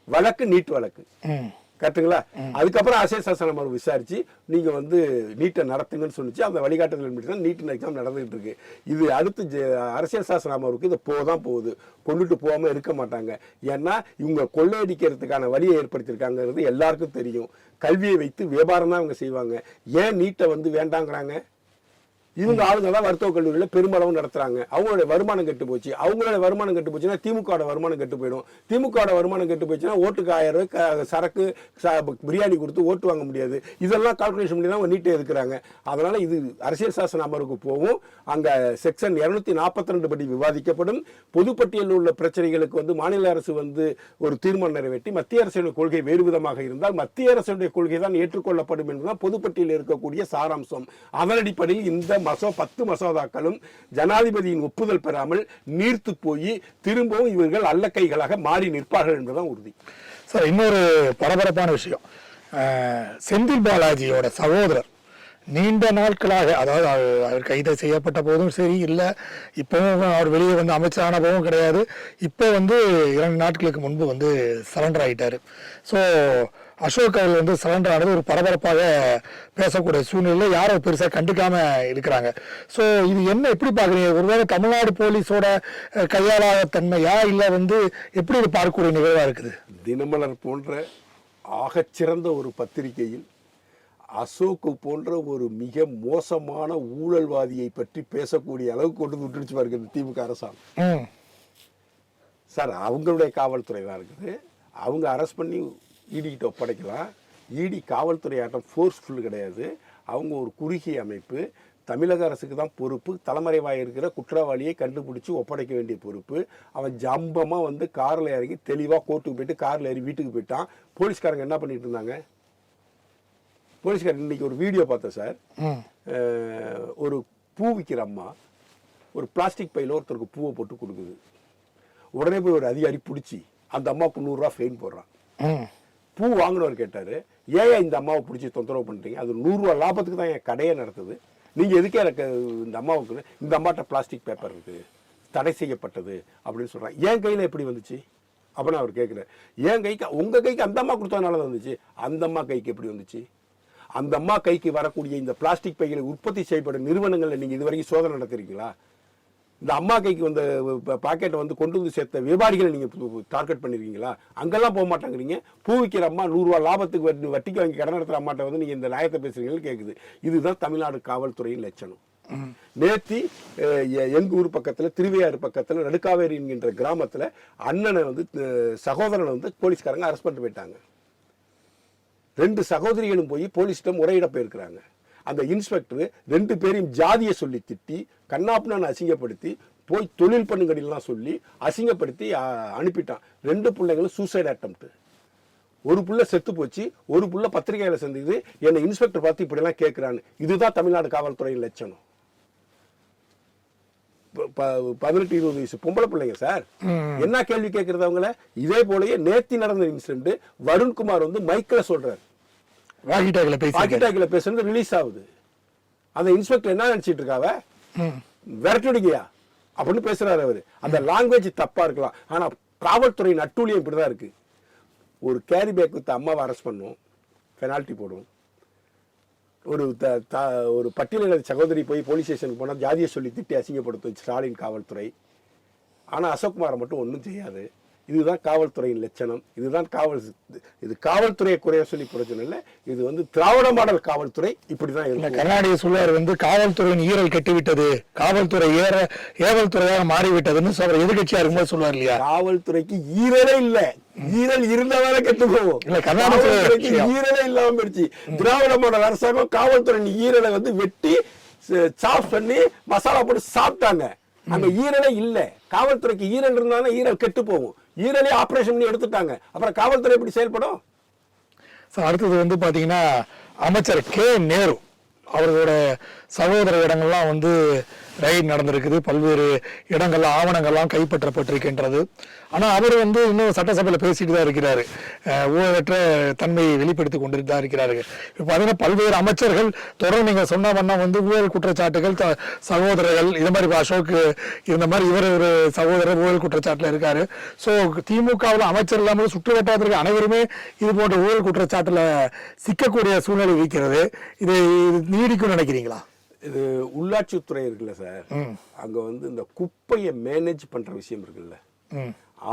வழக்கு நீட் வழக்கு. ம். கரெக்ட்டுங்களா? அதுக்கப்புறம் அரசியல் சாசன அமர்வு விசாரிச்சு நீங்க வந்து நீட்டை நடத்துங்கன்னு சொன்னிச்சு. அந்த வழிகாட்டுதல் தான் நீட் எக்ஸாம் நடந்துகிட்டு இருக்கு இது அடுத்து அரசியல் சாசன அமர்வுக்கு இது போதான் போகுது. கொண்டுட்டு போகாம இருக்க மாட்டாங்க. ஏன்னா இவங்க கொள்ளையடிக்கிறதுக்கான வழியை ஏற்படுத்தியிருக்காங்கிறது எல்லாருக்கும் தெரியும். கல்வியை வைத்து வியாபாரம் தான் அவங்க செய்வாங்க. ஏன் நீட்டை வந்து வேண்டாங்கிறாங்க? இவங்க ஆளுங்க தான் மருத்துவக் கல்லூரியில் பெருமளவு நடத்துறாங்க. அவங்களோட வருமானம் கெட்டு போச்சு. அவங்களோட வருமானம் கெட்டு போச்சுன்னா திமுகவோட வருமானம் கெட்டு போயிடும். திமுகவோட வருமானம் கெட்டு போச்சுன்னா ஓட்டுக்கு ஆயிரம் ரூபாய் சரக்கு பிரியாணி கொடுத்து ஓட்டு வாங்க முடியாது. இதெல்லாம் கால்குலேஷன் பண்ணி தான் அவங்க நீட்டை எதுக்குறாங்க. அதனால இது அரசியல் சாசன அமர்வுக்கு போகும். அங்கே செக்ஷன் இரநூத்தி நாற்பத்தி ரெண்டு படி விவாதிக்கப்படும். பொதுப்பட்டியலில் உள்ள பிரச்சனைகளுக்கு வந்து மாநில அரசு வந்து ஒரு தீர்மானம் நிறைவேற்றி மத்திய அரசுடைய கொள்கை வேறு விதமாக இருந்தால் மத்திய அரசுடைய கொள்கை தான் ஏற்றுக்கொள்ளப்படும் என்பதுதான் பொதுப்பட்டியலில் இருக்கக்கூடிய சாராம்சம். அதன் அடிப்படையில் இந்த மசோ பத்து மசோதாக்களும் ஜனாதிபதியின் ஒப்புதல் பெறாமல் நீர்த்து போய் திரும்பவும் இவர்கள் அல்லக்கைகளாக மாறி நிற்பார்கள் என்பதுதான் உறுதி. சார் இன்னொரு பரபரப்பான விஷயம். செந்தில் பாலாஜியோட சகோதரர் நீண்ட நாட்களாக அதாவது அவர் அவர் கைது செய்யப்பட்ட போதும் சரி இல்லை இப்போவும் அவர் வெளியே வந்து அமைச்சரான போதும் கிடையாது. இப்போ வந்து இரண்டு நாட்களுக்கு முன்பு வந்து சரண்டர் ஆகிட்டார் ஸோ அசோக் அவர்கள் வந்து சரண்டர் ஆனது ஒரு பரபரப்பாக பேசக்கூடிய சூழ்நிலையில் யாரும் பெருசாக கண்டுக்காம இருக்கிறாங்க. ஸோ இது என்ன எப்படி பார்க்குறீங்க? ஒருவேளை தமிழ்நாடு போலீஸோட கையாளாத தன்மையா இல்லை வந்து எப்படி இது பார்க்கக்கூடிய நிகழ்வாக இருக்குது? தினமலர் போன்ற ஆகச்சிறந்த ஒரு பத்திரிகையில் அசோக்கு போன்ற ஒரு மிக மோசமான ஊழல்வாதியை பற்றி பேசக்கூடிய அளவுக்கு கொண்டு விட்டுருச்சு பாருங்க இந்த திமுக அரசாங்கம். சார் அவங்களுடைய காவல்துறை தான் இருக்குது. அவங்க அரெஸ்ட் பண்ணி இடி கிட்ட ஒப்படைக்கலாம். இடி காவல்துறை ஆட்டம் ஃபோர்ஸ்ஃபுல் கிடையாது. அவங்க ஒரு குறுகிய அமைப்பு. தமிழக அரசுக்கு தான் பொறுப்பு. தலைமறைவாக இருக்கிற குற்றவாளியை கண்டுபிடிச்சி ஒப்படைக்க வேண்டிய பொறுப்பு. அவன் ஜம்பமாக வந்து காரில் இறங்கி தெளிவாக கோர்ட்டுக்கு போயிட்டு காரில் ஏறி வீட்டுக்கு போயிட்டான். போலீஸ்காரங்க என்ன பண்ணிட்டு இருந்தாங்க? போலீஸ்காரங்க இன்னைக்கு ஒரு வீடியோ பார்த்தேன் சார். ஒரு பூ விற்கிற அம்மா ஒரு பிளாஸ்டிக் பையில் ஒருத்தருக்கு பூவை போட்டு கொடுக்குது. உடனே போய் ஒரு அதிகாரி பிடிச்சி அந்த அம்மாவுக்கு நூறுரூவா ஃபைன் போடுறான். பூ வாங்கினவர் கேட்டார் ஏன் இந்த அம்மாவை பிடிச்சி தொந்தரவு பண்ணுறீங்க அது நூறுரூவா லாபத்துக்கு தான் என் கடையே நடத்துது. நீங்கள் எதுக்கே எனக்கு இந்த அம்மாவுக்கு இந்த அம்மாட்ட பிளாஸ்டிக் பேப்பர் இருக்குது தடை செய்யப்பட்டது அப்படின்னு சொல்கிறான் என் கையில் எப்படி வந்துச்சு? அப்படின்னு அவர் கேட்குறாரு என் கைக்கு உங்கள் கைக்கு அந்த அம்மா கொடுத்ததுனால தான் வந்துச்சு. அந்த அம்மா கைக்கு எப்படி வந்துச்சு? அந்த அம்மா கைக்கு வரக்கூடிய இந்த பிளாஸ்டிக் பைகளை உற்பத்தி செய்யப்படும் நிறுவனங்களில் நீங்கள் இதுவரைக்கும் சோதனை நடத்திருக்கீங்களா? இந்த அம்மா கைக்கு வந்த பாக்கெட்டை வந்து கொண்டு வந்து சேர்த்த வியாபாரிகளை நீங்கள் டார்கெட் பண்ணிருக்கீங்களா? அங்கெல்லாம் போக மாட்டாங்கிறீங்க. பூ விற்கிற அம்மா நூறுரூவா லாபத்துக்கு வட்டி வட்டிக்கு வாங்கி கடன் நடத்துகிற அம்மாட்ட வந்து நீங்கள் இந்த நியாயத்தை பேசுறீங்கன்னு கேட்குது இதுதான் தமிழ்நாடு காவல்துறையின் லட்சணம். நேத்தி அஹ், எ- எங்க ஊர் பக்கத்துல திருவையாறு பக்கத்துல நடுக்காவேரி என்கின்ற கிராமத்துல அண்ணனை வந்து சகோதரனை வந்து போலீஸ்காரங்க அரெஸ்ட் பண்ணிட்டு போயிட்டாங்க. ரெண்டு சகோதரிகளும் போய் போலீஸ்கிட்ட முறையிட போயிருக்கிறாங்க. அந்த இன்ஸ்பெக்டர் ரெண்டு பேரையும் ஜாதியை சொல்லி திட்டி கண்ணாப்புனான்னு அசிங்கப்படுத்தி போய் தொழில் பண்ணுங்கடிலாம் சொல்லி அசிங்கப்படுத்தி அனுப்பிட்டான். ரெண்டு பிள்ளைங்களும் சூசைட் அட்டம்ப்ட் ஒரு புள்ள செத்து போச்சு ஒரு புள்ள பத்திரிகையில சந்திக்குது. என்னை இன்ஸ்பெக்டர் பார்த்து இப்படிலாம் கேட்குறான்னு. இதுதான் தமிழ்நாடு காவல்துறையின் லட்சணம். பதினெட்டு இருபது வயசு பொம்பளை பிள்ளைங்க சார். என்ன கேள்வி கேட்கறது அவங்கள? இதே போலயே நேத்தி நடந்த இன்சிடென்ட் வருண்குமார் வந்து மைக்ல சொல்றாரு. வாக்கி டாக்கில் பேசி பாக்கி டாக்கில பேசுறது ரிலீஸ் ஆகுது. அந்த இன்ஸ்பெக்டர் என்ன நினைச்சிட்டு இருக்காவ? விரட்டிடுங்கயா அப்படின்னு பேசுறாரு அவரு. அந்த லாங்குவேஜ் தப்பா இருக்கலாம். ஆனா காவல்துறை நட்டூழியம் இப்படிதான் இருக்கு. ஒரு கேரி பேக் வித்து அம்மாவை அரெஸ்ட் பண்ணும். பெனால்ட்டி போடும். ஒரு த த- ஒரு பட்டியலில் சகோதரி போய் போலீஸ் ஸ்டேஷனுக்கு போனால் ஜாதியை சொல்லி திட்டி அசிங்கப்படுத்தும் ஸ்டாலின் காவல்துறை. ஆனால் அசோக்குமாரை மட்டும் ஒன்றும் செய்யாது. இதுதான் காவல்துறையின் லட்சணம். இதுதான் காவல் இது காவல்துறையை குறைய சொல்லி பிரச்சனை இல்லை. இது வந்து திராவிட மாடல் காவல்துறை இப்படி தான் இல்ல கருணாநிதி சொல்லுவார் வந்து காவல்துறையின் ஈரல் கெட்டுவிட்டது. காவல்துறை ஏற ஏவல்துறையாக மாறிவிட்டதுன்னு சொல்ற எதிர்கட்சியா இருக்கும்போது சொல்லுவார் இல்லையா? காவல்துறைக்கு ஈரலே இல்ல. ஈரல் இருந்தவரை கெட்டு போவோம் கர்நாடக விஷயம். ஈரலே இல்லாம போயிடுச்சு. திராவிட மாடல் அரசாங்கம் காவல்துறை ஈரலை வந்து வெட்டி சாப் பண்ணி மசாலா போட்டு சாப்பிட்டாங்க. அங்க ஈரலே இல்ல. காவல்துறைக்கு ஈரல் இருந்தாலும் ஈரல் கெட்டு போகும் ஈரலே ஆபரேஷன் பண்ணி எடுத்துட்டாங்க. அப்புறம் காவல்துறை எப்படி செயல்படும்? சார் அடுத்தது வந்து பாத்தீங்கன்னா அமைச்சர் கே. நேரு அவர்களோட சகோதர இடங்கள்லாம் வந்து ரைட் நடந்திருக்குது. பல்வேறு இடங்கள்ல ஆவணங்கள்லாம் கைப்பற்றப்பட்டிருக்கின்றது. ஆனா அவர் வந்து இன்னும் சட்டசபையில் பேசிட்டு தான் இருக்கிறாரு. ஊழலற்ற தன்மையை வெளிப்படுத்தி கொண்டு தான் இருக்கிறாரு. இப்போ பார்த்தீங்கன்னா பல்வேறு அமைச்சர்கள் தொடர்ந்து நீங்க சொன்ன வண்ணம் வந்து ஊழல் குற்றச்சாட்டுகள் த- சகோதரர்கள் இது மாதிரி அசோக் இருந்த மாதிரி இவர் ஒரு சகோதரர் ஊழல் குற்றச்சாட்டுல இருக்காரு. ஸோ திமுகவில் அமைச்சர் இல்லாமல் சுற்று வட்டாரத்திற்கு அனைவருமே இது போன்ற ஊழல் குற்றச்சாட்டுல சிக்கக்கூடிய சூழ்நிலை இருக்கிறது. இது நீடிக்கும் நினைக்கிறீங்களா? இது உள்ளாட்சித்துறை இருக்குல்ல சார் அங்க வந்து இந்த குப்பையை மேனேஜ் பண்ற விஷயம் இருக்குல்ல.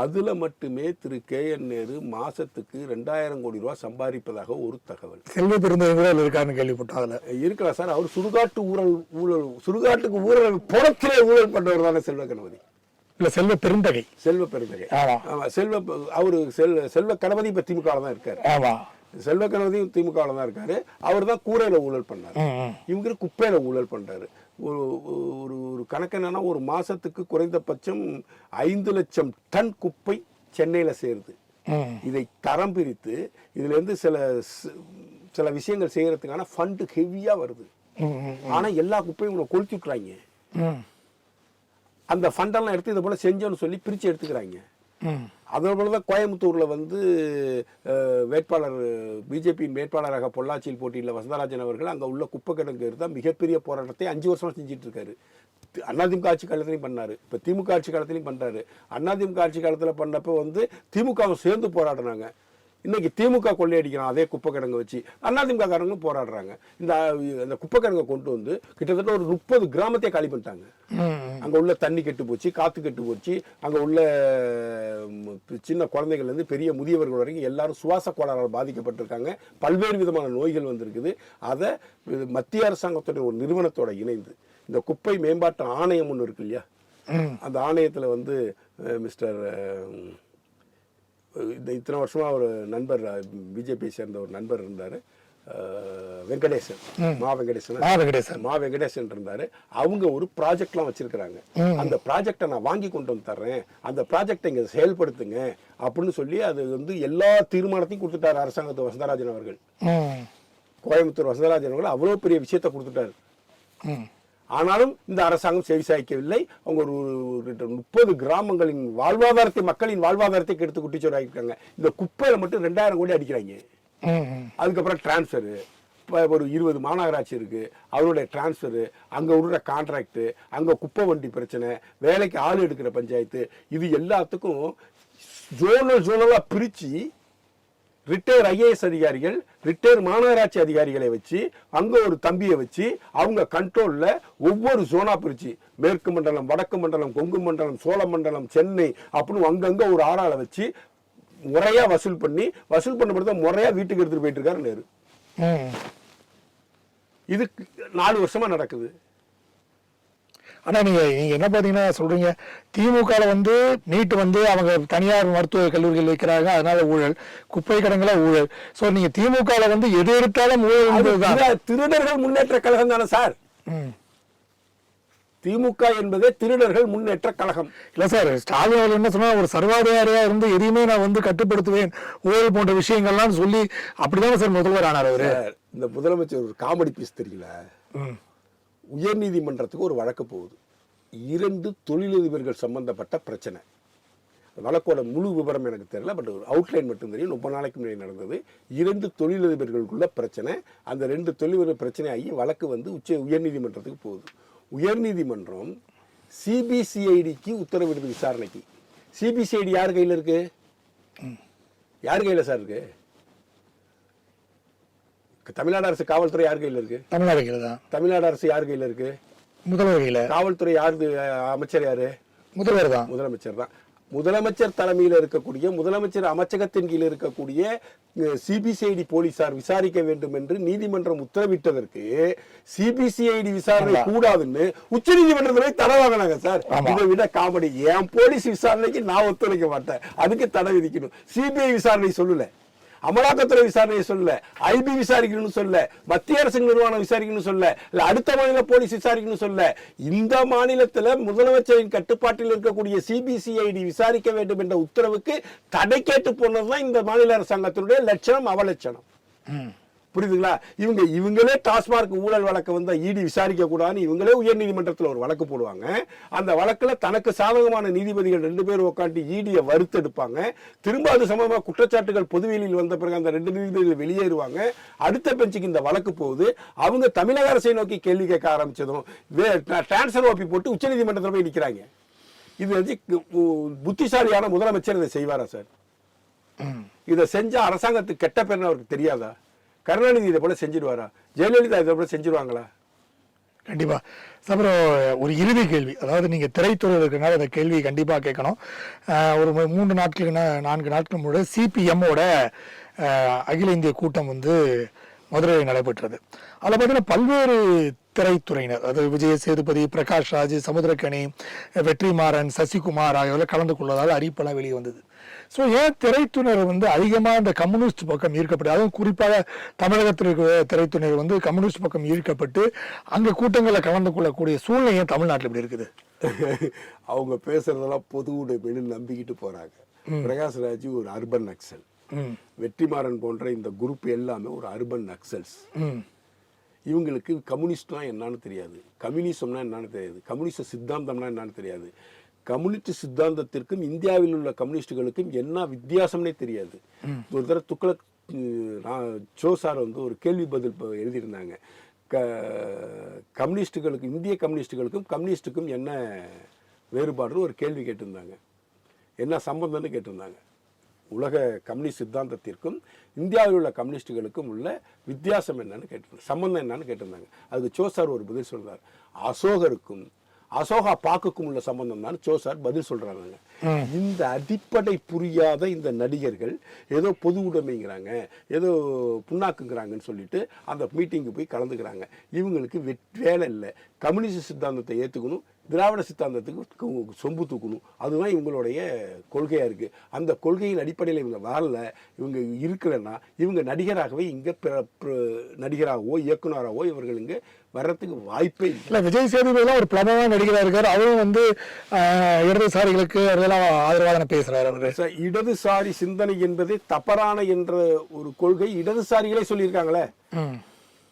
அதுல மட்டுமே திரு கே என் நேரு மாசத்துக்கு ரெண்டாயிரம் கோடி ரூபாய் சம்பாதிப்பதாக ஒரு தகவல். செல்வ பெருந்தகை கூட அதுல இருக்காருன்னு கேள்விப்பட்டோம் அதுல? இருக்கலாம் சார். அவர் சுடுகாட்டு ஊழல் ஊழல் சுடுகாட்டுக்கு ஊழல் புறத்திலே ஊழல் பண்றவர் தானே செல்வ கணபதி. இல்ல செல்வ பெருந்தகை. செல்வ பெருந்தகை. ஆமா. ஆமா செல்வ அவரு செல் செல்வ கணபதி இப்ப திமுக தான் இருக்காரு. ஆமா. செல்வ கணபதியும் திமுக ல தான் இருக்காரு. அவர் தான் கூரையில ஊழல் பண்ணாரு. இவங்க குப்பையில ஊழல் பண்றாரு. ஒரு ஒரு ஒரு கணக்கு என்னன்னா ஒரு மாசத்துக்கு குறைந்தபட்சம் ஐந்து லட்சம் டன் குப்பை சென்னையில சேருது. இதை தரம் பிரித்து இதுல இருந்து சில சில விஷயங்கள் செய்யறதுக்கான ஃபண்டு ஹெவியா வருது. ம், ம், ஆனா எல்லா குப்பையும் இவங்க கொளுத்தி விட்டுறாங்க ம். அந்த ஃபண்டெல்லாம் எடுத்து இதை போல செஞ்சோன்னு சொல்லி பிரிச்சு எடுத்துக்கிறாங்க. அதே போல தான் கோயம்புத்தூரில் வந்து வேட்பாளர் பிஜேபியின் வேட்பாளராக பொள்ளாச்சியில் போட்டியில் வசந்தராஜன் அவர்கள் அங்கே உள்ள குப்பை கிடங்கு தான் மிகப்பெரிய போராட்டத்தை அஞ்சு வருஷமாக செஞ்சுட்டு இருக்காரு தி- அதிமுக ஆட்சி காலத்திலையும் பண்ணார். இப்போ திமுக ஆட்சி காலத்திலையும் பண்ணுறாரு அதிமுக ஆட்சி காலத்தில் பண்ணப்போ வந்து திமுகவும் சேர்ந்து போராடினாங்க. இன்னைக்கு திமுக கொள்ளையடிக்கிறான் அதே குப்பை கிடங்கு வச்சு. அதிமுக காரங்களும் போராடுறாங்க. இந்த அந்த குப்பை கிடங்கை கொண்டு வந்து கிட்டத்தட்ட ஒரு முப்பது கிராமத்தை காலி பண்ணிட்டாங்க. அங்க உள்ள தண்ணி கெட்டு போச்சு காத்து கெட்டு போச்சு. அங்க உள்ள சின்ன குழந்தைகள்ல இருந்து பெரிய முதியவர்கள் வரைக்கும் எல்லாரும் சுவாச கோளாறால் பாதிக்கப்பட்டிருக்காங்க. பல்வேறு விதமான நோய்கள் வந்திருக்குது. அதை மத்திய அரசாங்கத்துடைய ஒரு நிறுவனத்தோட இணைந்து இந்த குப்பை மேம்பாட்டு ஆணையம் ஒன்று இருக்கு இல்லையா? அந்த ஆணையத்துல வந்து மிஸ்டர் இந்த இத்தனை வருஷமா ஒரு நண்பர் பிஜேபி சேர்ந்த ஒரு நண்பர் இருந்தாரு. வெங்கடேசன். மா. வெங்கடேசன். மா வெங்கடேசன். மா வெங்கடேசன் இருந்தாரு. அவங்க ஒரு ப்ராஜெக்ட்லாம் வச்சிருக்கிறாங்க. அந்த ப்ராஜெக்டை நான் வாங்கி கொண்டு வந்து தர்றேன். அந்த ப்ராஜெக்டை இங்க செயல்படுத்துங்க அப்படின்னு சொல்லி அது வந்து எல்லா தீர்மானத்தையும் கொடுத்துட்டாரு அரசாங்கத்து வசந்தராஜன் அவர்கள். கோயம்புத்தூர் வசந்தராஜன் அவர்கள் அவ்வளவு பெரிய விஷயத்தை கொடுத்துட்டாரு. ஆனாலும் இந்த அரசாங்கம் செவிசாய்க்கவில்லை அவங்க ஒரு முப்பது கிராமங்களின் வாழ்வாதாரத்தை மக்களின் வாழ்வாதாரத்தை கெடுத்து குட்டிச்சோராக்கிருக்காங்க இந்த குப்பையில மட்டும் ரெண்டாயிரம் கோடி அடிக்கிறாங்க. அதுக்கப்புறம் டிரான்ஸ்ஃபரு இப்போ ஒரு இருபது மாநகராட்சி இருக்கு. அவருடைய டிரான்ஸ்ஃபரு அங்க விடுற கான்ட்ராக்ட் அங்க குப்பை வண்டி பிரச்சனை. வேலைக்கு ஆள் எடுக்கிற பஞ்சாயத்து. இது எல்லாத்துக்கும் ஜோனல் ஜோனலா பிரிச்சு ரிட்டையர் ஐஏஎஸ் அதிகாரிகள் ரிட்டையர் மாநகராட்சி அதிகாரிகளை வச்சு அங்க ஒரு தம்பியை வச்சு அவங்க கண்ட்ரோல்ல ஒவ்வொரு ஜோனா பிரிச்சு மேற்கு மண்டலம் வடக்கு மண்டலம் கொங்கு மண்டலம் சோழ மண்டலம் சென்னை அப்படின்னு அங்கங்க ஒரு ஆறாளை வச்சு முறையா வசூல் பண்ணி வசூல் பண்ணப்படுறத முறையா வீட்டுக்கு எடுத்துட்டு போயிட்டு இருக்காரு நேரு. இது நாலு வருஷமா நடக்குது. ஆனா நீங்க நீங்க என்ன பாத்தீங்கன்னா சொல்றீங்க? திமுக ல வந்து நீட் வந்து அவங்க தனியார் மருத்துவ கல்லூரிகள் வைக்கிறாங்க அதனால ஊழல். குப்பை கடங்கள ஊழல். சோ நீங்க திமுக ல வந்து எது எடுத்தாலும் ஊழல் திருடர்கள் முன்னேற்ற கழகம் தானே சார். திமுக என்பதே திருடர்கள் முன்னேற்ற கழகம். இல்ல சார் ஸ்டாலின் அவர்கள் என்ன சொன்னா ஒரு சர்வாதிகாரியா இருந்து எதையுமே நான் வந்து கட்டுப்படுத்துவேன் ஊழல் போன்ற விஷயங்கள்லாம் சொல்லி அப்படிதான் சார் முதல்வர் ஆனார் அவரு? இந்த முதலமைச்சர் ஒரு காமெடி பீஸ் தெரியல ம். உயர்நீதிமன்றத்துக்கு ஒரு வழக்கு போகுது. இரண்டு தொழிலதிபர்கள் சம்பந்தப்பட்ட பிரச்சனை. வழக்கோட முழு விவரம் எனக்கு தெரியல பட் ஒரு அவுட்லைன் மட்டும் தெரியும். ரொம்ப நாளைக்கு முன்னாடி நடந்தது. இரண்டு தொழிலதிபர்களுக்குள்ள பிரச்சனை. அந்த ரெண்டு தொழிலதிபர் பிரச்சனை ஆகி வழக்கு வந்து உச்ச உயர்நீதிமன்றத்துக்கு போகுது. உயர்நீதிமன்றம் சிபிசிஐடிக்கு உத்தரவிடுது விசாரணைக்கு. சிபிசிஐடி யார் கையில் இருக்கு? யார் கையில் சார் இருக்கு? தமிழ்நாடு அரசு காவல்துறை யார் கையில் இருக்கு? தமிழ்நாடு கையில் தான். தமிழ்நாடு அரசு யார் கையில் இருக்கு? முதல்வர் கையில். காவல்துறை யாரு அமைச்சர் யாரு? முதல்வர் தான். முதலமைச்சர் தான். முதலமைச்சர் தலைமையில் இருக்கக்கூடிய முதலமைச்சர் அமைச்சகத்தின் கீழ் இருக்கக்கூடிய சிபிசிஐடி போலீசார் விசாரிக்க வேண்டும் என்று நீதிமன்றம் உத்தரவிட்டதற்கு சிபிசிஐடி விசாரணை கூடாதுன்னு உச்ச நீதிமன்றத்துல தடை வாங்கினாங்க சார். இதை விட காமெடி. என் போலீஸ் விசாரணைக்கு நான் ஒத்துழைக்க மாட்டேன். அதுக்கு தடை விதிக்கணும். சிபிஐ விசாரணை சொல்லல. அமலாக்கத்துறை விசாரணையை சொல்ல ஐபி விசாரிக்கணும்னு சொல்ல மத்திய அரசு நிர்வாகம் விசாரிக்கணும்னு சொல்ல இல்ல அடுத்த மாநில போலீஸ் விசாரிக்கணும்னு சொல்ல இந்த மாநிலத்தில் முதலமைச்சரின் கட்டுப்பாட்டில் இருக்கக்கூடிய சிபிசிஐடி விசாரிக்க வேண்டும் என்ற உத்தரவுக்கு தடை கேட்டு போனதுதான் இந்த மாநில அரசாங்கத்தினுடைய லட்சணம் அவலட்சணம். புரியுதுங்களா? இவங்க இவங்களே டாஸ்மார்க் ஊழல் வழக்கு வந்தா இடி விசாரிக்க கூடாதுன்னு இவங்களே உயர்நீதிமன்றத்தில் ஒரு வழக்கு போடுவாங்க. அந்த வழக்குல தனக்கு சாதகமான நீதிபதிகள் ரெண்டு பேர் உட்காந்து ஈடியை வறுத்தெடுப்பாங்க. திரும்ப அது சம்பந்தமா குற்றச்சாட்டுகள் பொதுவெளியில் வந்த பிறகு அந்த ரெண்டு நீதிபதிகள் வெளியேறுவாங்க. அடுத்த பெஞ்சுக்கு இந்த வழக்கு போகுது. அவங்க தமிழக அரசை நோக்கி கேள்வி கேட்க ஆரம்பிச்சதும் டிரான்ஸ்ஃபர் ஓப்பி போட்டு உச்சநீதிமன்றத்தில் போய் நிக்கிறாங்க. இது வந்து புத்திசாலியான முதலமைச்சர் இதை செய்வாரா சார்? இதை செஞ்ச அரசாங்கத்துக்கு கெட்ட பேர்னு அவருக்கு தெரியாதா? கருணாநிதி இதை போல செஞ்சிருவாரா? ஜெயலலிதா இதை போல செஞ்சிருவாங்களா? கண்டிப்பாக அப்புறம் ஒரு இறுதி கேள்வி. அதாவது நீங்கள் திரைத்துறையில் இருக்கிறனால அந்த கேள்வி கண்டிப்பாக கேட்கணும். ஒரு மூன்று நாட்களுக்கு நான்கு நாட்கள் முன்னாடி சிபிஎம்மோட அகில இந்திய கூட்டம் வந்து மதுரையில் நடைபெற்றது. அதில் பார்த்தீங்கன்னா பல்வேறு திரைத்துறையினர். அதாவது விஜய சேதுபதி பிரகாஷ் ராஜ் சமுத்திரக்கனி வெற்றிமாறன் சசிகுமார் ஆகியோர் கலந்து கொள்வதால் அறிவிப்பெல்லாம் வெளியே வந்தது. ஸோ ஏன் திரைத்துறையினர் வந்து அதிகமாக இந்த கம்யூனிஸ்ட் பக்கம் ஈர்க்கப்பட்டு அதுவும் குறிப்பாக தமிழகத்தில் இருக்கிற திரைத்துறையினர் வந்து கம்யூனிஸ்ட் பக்கம் ஈர்க்கப்பட்டு அங்கே கூட்டங்களில் கலந்து கொள்ளக்கூடிய சூழ்நிலை ஏன் தமிழ்நாட்டில் இப்படி இருக்குது? அவங்க பேசுறதெல்லாம் பொது உடைமைன்னு நம்பிக்கிட்டு போறாங்க. பிரகாஷ் ராஜ் ஒரு அர்பன் நக்சல். வெற்றிமாறன் போன்ற இந்த குரூப் எல்லாமே ஒரு அர்பன் நக்சல்ஸ். இவங்களுக்கு கம்யூனிஸ்ட்னா என்னன்னு தெரியாது. கம்யூனிசம்னா என்னன்னு தெரியாது. கம்யூனிஸ்ட் சித்தாந்தம்னா என்னன்னு தெரியாது. கம்யூனிஸ்ட் சித்தாந்தத்திற்கும் இந்தியாவில் உள்ள கம்யூனிஸ்டுகளுக்கும் என்ன வித்தியாசம்னே தெரியாது. ஒரு தடவை துக்ளக் சோ சார் வந்து ஒரு கேள்வி பதில் எழுதியிருந்தாங்க. க கம்யூனிஸ்டுகளுக்கு இந்திய கம்யூனிஸ்டுகளுக்கும் கம்யூனிஸ்டுக்கும் என்ன வேறுபாடுன்னு ஒரு கேள்வி கேட்டிருந்தாங்க. என்ன சம்பந்தம்னு கேட்டிருந்தாங்க. உலக கம்யூனிஸ்ட் சித்தாந்தத்திற்கும் இந்தியாவில் உள்ள கம்யூனிஸ்டுகளுக்கும் உள்ள வித்தியாசம் என்னன்னு கேட்டிருந்தாங்க. சம்பந்தம் என்னன்னு கேட்டிருந்தாங்க. அதுக்கு சோ சார் ஒரு பதில் சொல்றார். அசோகருக்கும் அசோகா பாக்குக்கும் உள்ள சம்பந்தம் தான் சோ சார் பதில் சொல்றாங்க இந்த அடிப்படை புரியாத இந்த நடிகர்கள் ஏதோ பொது உடைமைங்கிறாங்க ஏதோ புண்ணாக்குங்கிறாங்கன்னு சொல்லிட்டு அந்த மீட்டிங்கு போய் கலந்துக்கிறாங்க. இவங்களுக்கு வேலை இல்லை. கம்யூனிஸ்ட் சித்தாந்தத்தை ஏற்றுக்கணும் திராவிட சித்தாந்தத்துக்கு சொம்பு தூக்கணும். அதுதான் இவங்களுடைய கொள்கையா இருக்கு. அந்த கொள்கையின் அடிப்படையில் இவங்க வாழல. இவங்க இருக்கலைன்னா இவங்க நடிகராகவே இங்க நடிகராகவோ இயக்குனராகவோ இவர்கள் இங்க வர்றதுக்கு வாய்ப்பே இல்லை. இல்ல விஜய் சேதுபதிலாம் ஒரு பிரபலமான நடிகராக இருக்காரு. அவரும் வந்து இடதுசாரிகளுக்கு அதெல்லாம் ஆதரவாக பேசுறாரு அவரு. சார், இடதுசாரி சிந்தனை என்பதே தப்பறான என்ற ஒரு கொள்கை இடதுசாரிகளே சொல்லியிருக்காங்களே.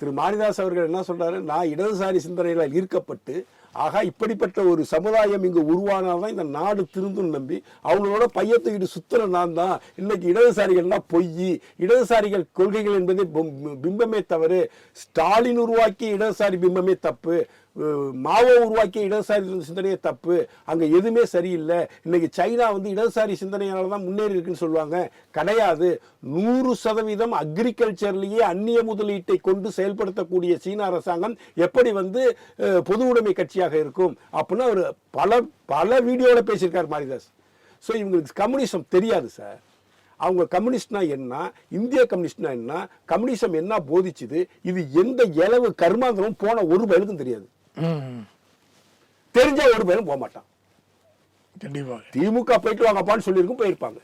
திரு மாரிதாஸ் அவர்கள் என்ன சொல்றாரு? நான் இடதுசாரி சிந்தனைகளால் ஈர்க்கப்பட்டு ஆகா இப்படிப்பட்ட ஒரு சமுதாயம் இங்கு உருவானாதான் இந்த நாடு திருந்தும் நம்பி அவங்களோட பையத்துக்கிட்டு சுத்துற நான் தான் இன்னைக்கு இடதுசாரிகள்னா பொய் இடதுசாரிகள் கொள்கைகள் என்பதே பிம்பமே தவறு. ஸ்டாலின் உருவாக்கி இடதுசாரி பிம்பமே தப்பு. மாவோ உருவாக்கிய இடதுசாரி சிந்தனையே தப்பு. அங்கே எதுவுமே சரியில்லை. இன்னைக்கு சைனா வந்து இடதுசாரி சிந்தனையால் தான் முன்னேறி இருக்குன்னு சொல்லுவாங்க. கிடையாது. நூறு சதவீதம் அக்ரிகல்ச்சர்லேயே அந்நிய முதலீட்டை கொண்டு செயல்படுத்தக்கூடிய சீன அரசாங்கம் எப்படி வந்து பொது உடைமை கட்சியாக இருக்கும் அப்படின்னு அவர் பல பல வீடியோவில் பேசியிருக்கார் மாரிதாஸ். ஸோ இவங்களுக்கு கம்யூனிசம் தெரியாது சார். அவங்க கம்யூனிஸ்ட்னா என்ன? இந்திய கம்யூனிஸ்ட்னா என்ன? கம்யூனிசம் என்ன போதிச்சுது? இது எந்த இளவு கர்மாந்திரமும் போன ஒரு பயலுக்கும் தெரியாது. தெரிஞ்ச ஒரு பேரும் போக மாட்டான். கண்டிப்பாக திமுக போயிட்டு வாங்கப்பான்னு சொல்லியிருக்கும் போயிருப்பாங்க.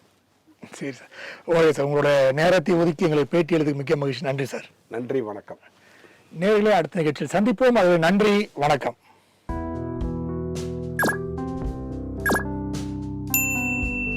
சரி சார். ஓகே சார் உங்களோட நேரத்தை ஒதுக்கி எங்களை பேட்டி எழுதுக்கு மிக்க மகிழ்ச்சி. நன்றி சார். நன்றி வணக்கம். நேரிலே அடுத்த நிகழ்ச்சியில் சந்திப்போம். அது நன்றி வணக்கம்.